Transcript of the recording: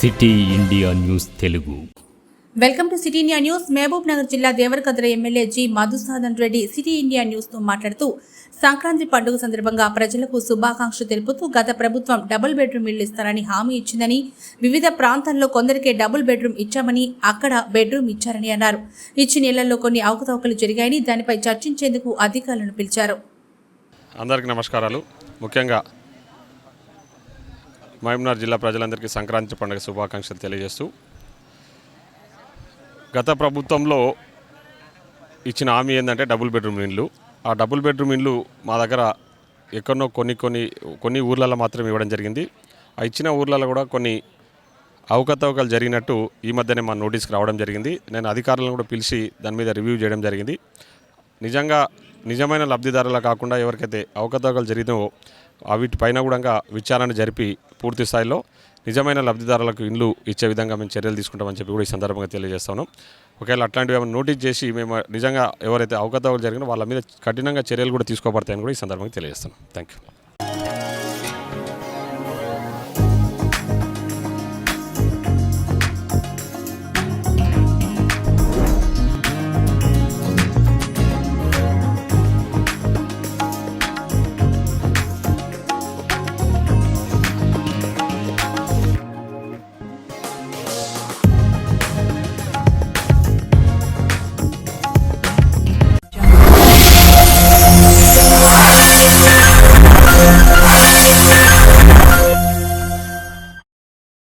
City India news Telugu. Welcome to city India news. Mahabubnagar జిల్లా Devarakadra MLA G Madhusudhan Reddy city India న్యూస్తో మాట్లాడుతూ సంక్రాంతి పండుగ సందర్భంగా ప్రజలకు శుభాకాంక్షలు తెలుపుతూ గత ప్రభుత్వం డబుల్ బెడ్రూమ్ ఇళ్ళు ఇస్తారని హామీ ఇచ్చిందని వివిధ ప్రాంతాల్లో కొందరికే డబుల్ బెడ్రూమ్ ఇచ్చామని అక్కడ బెడ్రూమ్ ఇచ్చారని అన్నారు. ఇచ్చిన ఇళ్ళలో కొన్ని అవకతవకలు జరిగాయని దానిపై చర్చించేందుకు అధికారులను పిలిచారు. అందరికీ నమస్కారాలు. ముఖ్యంగా మహబూబ్నగర్ జిల్లా ప్రజలందరికీ సంక్రాంతి పండుగ శుభాకాంక్షలు తెలియజేస్తూ గత ప్రభుత్వంలో ఇచ్చిన హామీ ఏంటంటే డబుల్ బెడ్రూమ్ ఇండ్లు. ఆ డబుల్ బెడ్రూమ్ ఇండ్లు మా దగ్గర ఎక్కడనో కొన్ని కొన్ని కొన్ని ఊర్లలో మాత్రం ఇవ్వడం జరిగింది. ఆ ఇచ్చిన ఊర్లలో కూడా కొన్ని అవకతవకలు జరిగినట్టు ఈ మధ్యనే మా నోటీస్కి రావడం జరిగింది. నేను అధికారులను కూడా పిలిచి దాని మీద రివ్యూ చేయడం జరిగింది. నిజంగా నిజమైన లబ్ధిదారులు కాకుండా ఎవరికైతే అవకతవకలు జరిగినో వీటిపైన కూడా విచారణ జరిపి పూర్తి స్థాయిలో నిజమైన లబ్ధిదారులకు ఇండ్లు ఇచ్చే విధంగా మేము చర్యలు తీసుకుంటామని చెప్పి కూడా ఈ సందర్భంగా తెలియజేస్తాను. ఒకవేళ అట్లాంటివి ఏమైనా నోటీస్ చేసి మేము నిజంగా ఎవరైతే అవకతవకలు జరిగినా వాళ్ళ మీద కఠినంగా చర్యలు కూడా తీసుకోబడతాయని కూడా ఈ సందర్భంగా తెలియజేస్తాను థ్యాంక్ యూ